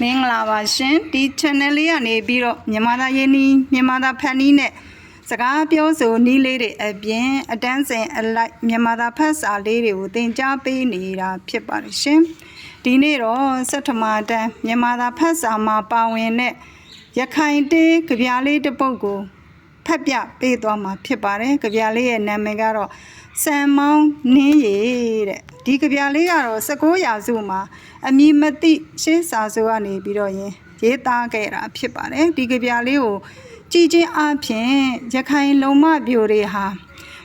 မင်္ဂလာပါရှင်ဒီ channel လေးကနေပြီးတော့မြန်မာသားရင်းနှီးမြန်မာသားဖန်နီးနဲ့စကားပြောဆိုနီးလေးတွေအပြင်အတန်းစင်အလိုက်မြန်မာသားဖတ်စာလေးတွေကိုသင်ကြားပေးနေတာဖြစ်ပါတယ်ရှင်ဒီနေ့တော့စက်ထမတန်းမြန်မာသားဖတ်စာမှာပါဝင်တဲ့ရခိုင်တေးကြပြလေးတစ်ပုဒ်ကိုဖတ်ပြပေးသွားမှာဖြစ်ပါတယ်ကြပြလေးရဲ့နာမည်ကတော့စံမောင်းနင်းရည်တဲ့ဒီကြပြလေးကတော့19ရာစုမှာအမည်မသိရှေးစာစုကနေပြီးတော့ရင်ရေးသားခဲ့တာဖြစ်ပါတယ်ဒီကြပြလေးကိုကြည်ချင်းအဖြစ်ရခိုင်လုံမပြိုတွေဟာ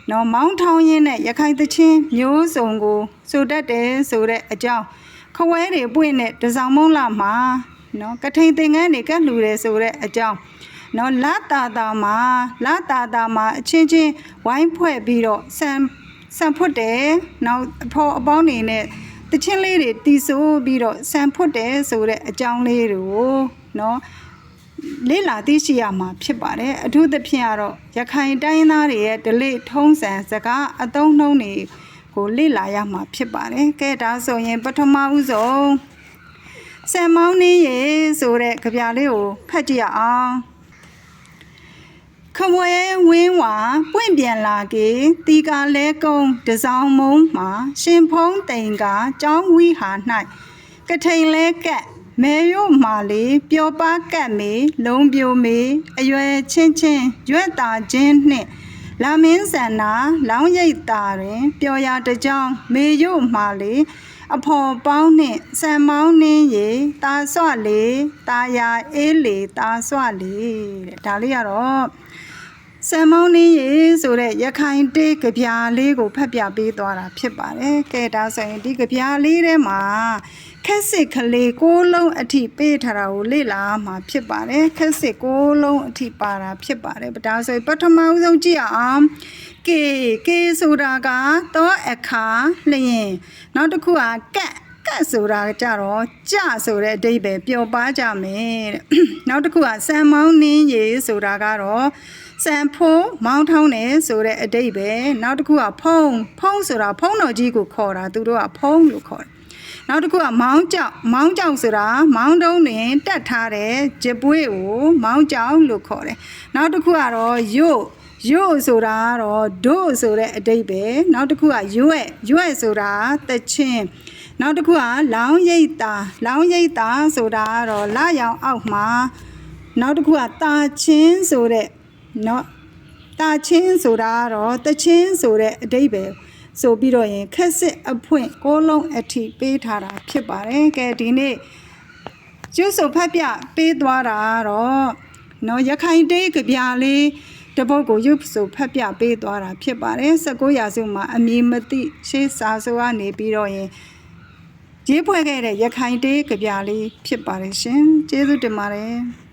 နော်မောင်းထောင်းရင်းနဲ့ရခိုင်သချင်းမျိုးစုံကိုဆိုတတ်တယ်ဆိုတဲ့အကြောင်းခဝဲတွေပွင့်တဲ့တစောင်းမုံလာမှာနော်ကထိန်သင်္ကန်းတွေကလှူတယ်ဆိုတဲ့အကြောင်း နော်လာတာတာမှာလာတာတာမှာအချင်းချင်းဝိုင်းဖွဲ့ပြီးတော့ဆန်ဆန်ဖွတ်တယ်နောက်အဖော်အပေါင်းနေနဲ့တချင်းလေးတွေတီးဆိုးပြီးတော့ဆန်ဖွတ်တယ်ဆိုတဲ့အကြောင်းလေးတွေကိုနော်လေ့လာသိရှိရမှာဖြစ်ပါတယ်အထူးသဖြင့်ကတော့ရခိုင်တိုင်းသားတွေရဲ့ဒလိထုံးစံစကားအသုံးနှုန်းတွေကိုလေ့လာရမှာဖြစ်ပါတယ်ကဲဒါဆိုရင်ပထမဦးဆုံးဆန်မောင်းနေရေဆိုတဲ့ကြပြလေးကိုဖတ်ကြည့်ရအောင် ခမွဲဝင်းဝါပွင့်ပြန်လာကေတီကာလဲကုန်းတစောင်းမုံမှာရှင်ဖုံးတိန်ကကြောင်းဝီဟာ၌ကထိန်လဲကက်မဲရို့မာလေးပျော်ပါကက်မေလုံးပြိုမေအရွယ်ချင်းချင်းရွက်တာချင်းနှင့်လာမင်းဆန္နာလောင်းရိပ်တာတွင်ပျော်ရာတစ်ကြောင်းမေရို့မာလေးအဖော်ပေါင်းနှင့်ဆံမောင်းနှင်းရေတာဆွလေတာယာအေးလေတာဆွလေတဲ့ဒါလေးကတော့ ဆမ်မောင်းနင်းရေဆိုတဲ့ရခိုင်တေးကြပြာလေးကိုဖတ်ပြပေးသွားတာဖြစ်ပါတယ်။ကဲဒါဆိုရင်ဒီကြပြာလေးထဲမှာခက်စစ်ကလေးကိုးလုံးအထိပေးထားတာကိုလေ့လာမှာဖြစ်ပါတယ်။ခက်စစ်ကိုးလုံးအထိပါတာဖြစ်ပါတယ်။ဒါဆိုရင်ပထမဦးဆုံးကြည့်အောင်။ကေကေဆိုတာကတော့အခါလျင်နောက်တစ်ခုကကက် ကကတ်ဆိုတာကြတော့ကြဆိုတဲ့အဓိပ္ပာယ်ပျော်ပါကြမယ်တဲ့နောက်တစ်ခုကစံမောင်းနင်းရေဆိုတာကတော့စံဖိုးမောင်းထောင်းတယ်ဆိုတဲ့အဓိပ္ပာယ်နောက်တစ်ခုကဖုံးဖုံးဆိုတာဖုံးတော်ကြီးကိုခေါ်တာသူတို့ကဖုံးလို့ခေါ်တယ်နောက်တစ်ခုကမောင်းကြောက်မောင်းကြောက်ဆိုတာမောင်းတုံးတွင်တက်ထားတဲ့ဂျပွေးကိုမောင်းကြောက်လို့ခေါ်တယ်နောက်တစ်ခုကတော့ယို့ယို့ဆိုတာကတော့ဒို့ဆိုတဲ့အဓိပ္ပာယ်နောက်တစ်ခုကရွက်ရွက်ဆိုတာတချင်း နောက်တစ်ခုကလောင်းရိပ်တာလောင်းရိပ်တာဆိုတာကတော့လရောင်အောက်မှာနောက်တစ်ခုကတာချင်းဆိုတဲ့เนาะတာချင်းဆိုတာကတော့တချင်းဆိုတဲ့အဓိပ္ပာယ်ဆိုပြီးတော့ရင်ခက်စစ်အဖွင့်ကိုလုံးအထိပေးထားတာဖြစ်ပါတယ်ကဲဒီနေ့ကျုပ်ဆိုဖတ်ပြပေးသွားတာကတော့เนาะရခိုင်တေးကြပြလေးတပုတ်ကိုရုပ်ဆိုဖတ်ပြပေးသွားတာဖြစ်ပါတယ်19ရာစုမှာအမည်မသိရှေးစာဆိုကနေပြီးတော့ရင် ရေးဖွဲ့ခဲ့တဲ့ရခိုင်တေးကြပြလေးဖြစ်ပါတယ်ရှင်ကျေးဇူးတင်ပါတယ်